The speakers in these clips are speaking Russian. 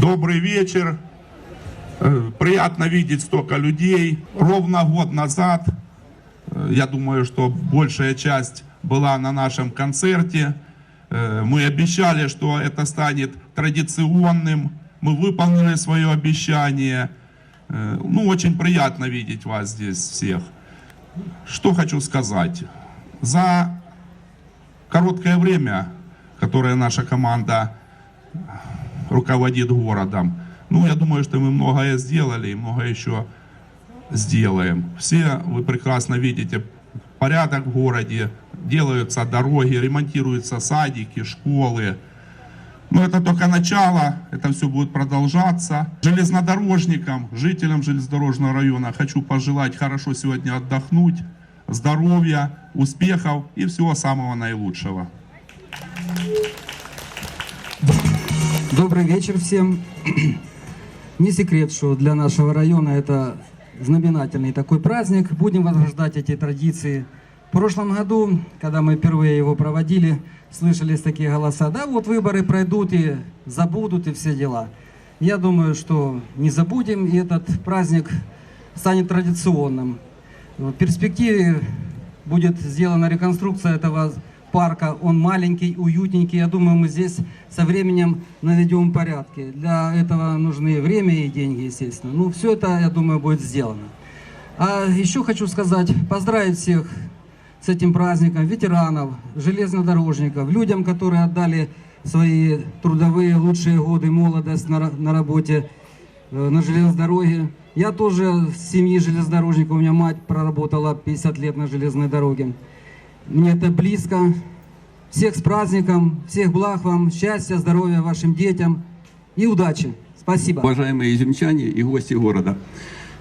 Добрый вечер. Э, Приятно видеть столько людей. Ровно год назад, э, я думаю, что большая часть была на нашем концерте. Э, Мы обещали, что это станет традиционным. Мы выполнили свое обещание. Ну, очень приятно видеть вас здесь всех. Что хочу сказать. За короткое время, которое наша команда руководит городом. Ну, я думаю, что мы многое сделали и многое еще сделаем. Все вы прекрасно видите порядок в городе, делаются дороги, ремонтируются садики, школы. Но это только начало, это все будет продолжаться. Железнодорожникам, жителям железнодорожного района хочу пожелать хорошо сегодня отдохнуть, здоровья, успехов и всего самого наилучшего. Добрый вечер всем. Не секрет, что для нашего района это знаменательный такой праздник. Будем возрождать эти традиции. В прошлом году, когда мы впервые его проводили, слышались такие голоса, да, вот выборы пройдут и забудут и все дела. Я думаю, что не забудем, и этот праздник станет традиционным. В перспективе будет сделана реконструкция этого парка. Он маленький, уютненький. Я думаю, мы здесь со временем наведем порядки. Для этого нужны время и деньги, естественно. Ну, все это, я думаю, будет сделано. А еще хочу сказать, поздравить всех с этим праздником, ветеранов, железнодорожников, людям, которые отдали свои трудовые лучшие годы, молодость на, на работе э, на железной дороге. Я тоже в семье железнодорожника, у меня мать проработала 50 лет на железной дороге. Мне это близко. Всех с праздником, всех благ вам, счастья, здоровья вашим детям и удачи. Спасибо. Уважаемые изюмчане и гости города,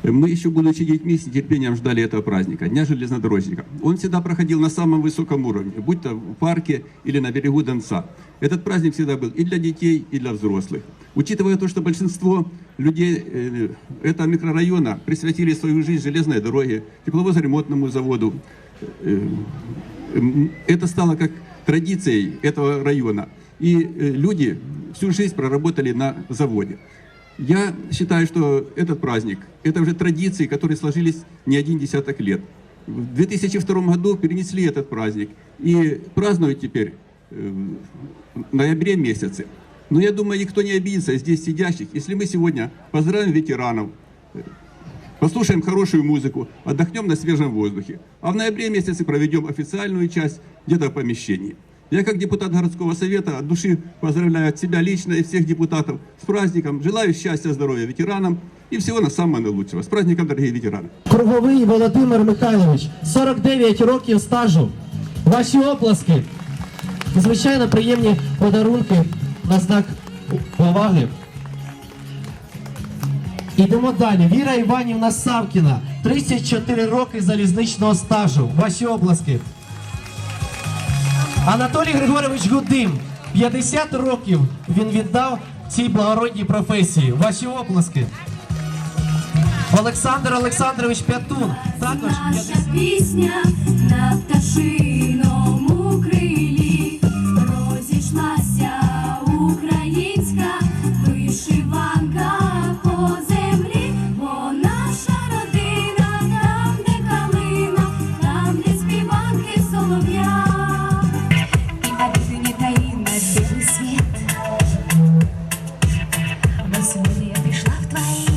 мы еще будучи детьми с нетерпением ждали этого праздника, Дня железнодорожника. Он всегда проходил на самом высоком уровне, будь то в парке или на берегу Донца. Этот праздник всегда был и для детей, и для взрослых. Учитывая то, что большинство людей э, этого микрорайона присвятили свою жизнь железной дороге, тепловозно-ремонтному заводу, э, это стало как традицией этого района. И э, люди всю жизнь проработали на заводе. Я считаю, что этот праздник, это уже традиции, которые сложились не один десяток лет. В 2002 году перенесли этот праздник и празднуют теперь э, в ноябре месяце. Но я думаю, никто не обидится здесь сидящих, если мы сегодня поздравим ветеранов, послушаем хорошую музыку, отдохнем на свежем воздухе. А в ноябре месяце проведем официальную часть где-то в помещении. Я как депутат городского совета от души поздравляю от себя лично и всех депутатов с праздником. Желаю счастья, здоровья ветеранам и всего на самого наилучшего. С праздником, дорогие ветераны! Круговий Володимир Михайлович, 49 років стажу. Ваші оплески. І, Звичайно, приємні подарунки на знак поваги. Ідемо далі. Віра Іванівна Савкіна, 34 роки залізничного стажу. Ваші оплески. Анатолій Григорович Гудим, 50 років він віддав цій благородній професії. Ваші оплески. Олександр Олександрович Пятун, також 50 Наша пісня на пташиному сегодня я пришла в твои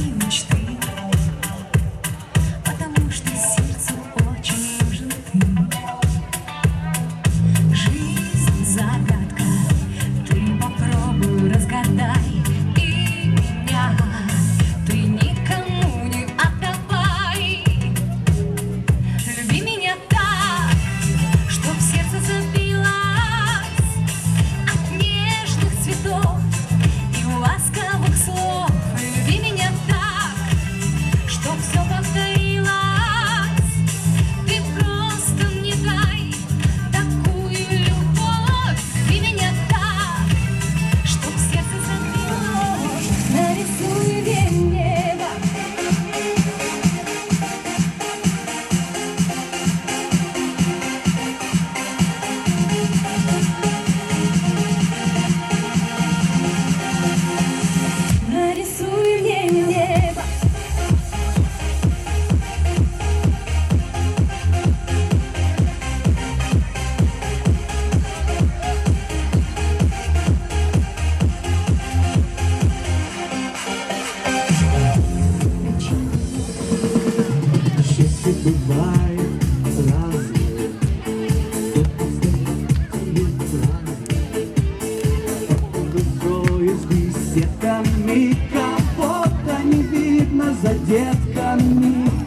детками.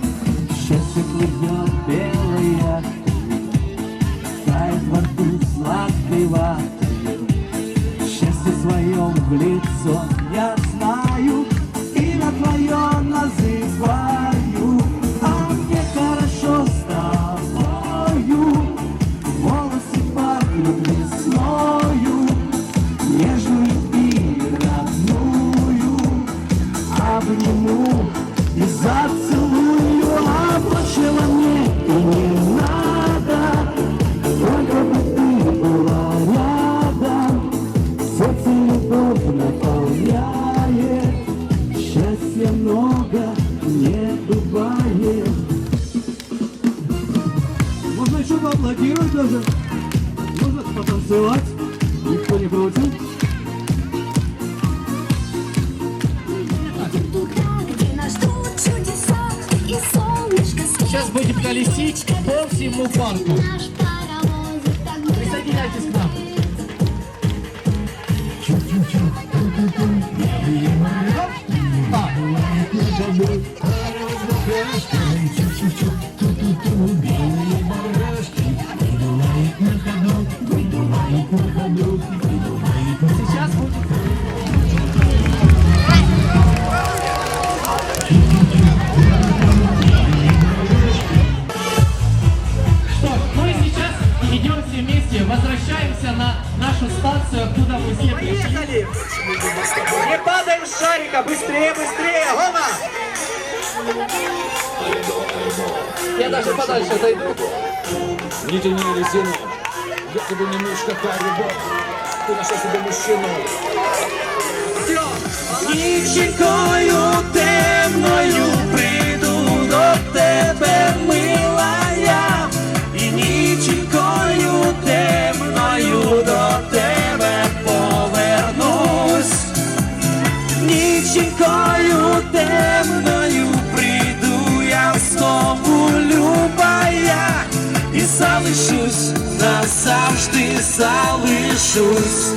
Счастье плывет белое Тает во рту сладкого Счастье своем в лицо я знаю И на твоем даже, можно потанцевать, никто не против. Сейчас будем колесить по всему парку. Присоединяйтесь к нам. Сейчас нашу станцию, откуда мы все пришли. Поехали! Не падаем с шарика! Быстрее, быстрее! Гома! Я даже подальше отойду. Не тяни резину, я тебе не муж, какая любовь. Ты нашла себе мужчину. Ніченькою темною Ніченькою темною прийду я знову любая, і залишусь назавжди залишусь.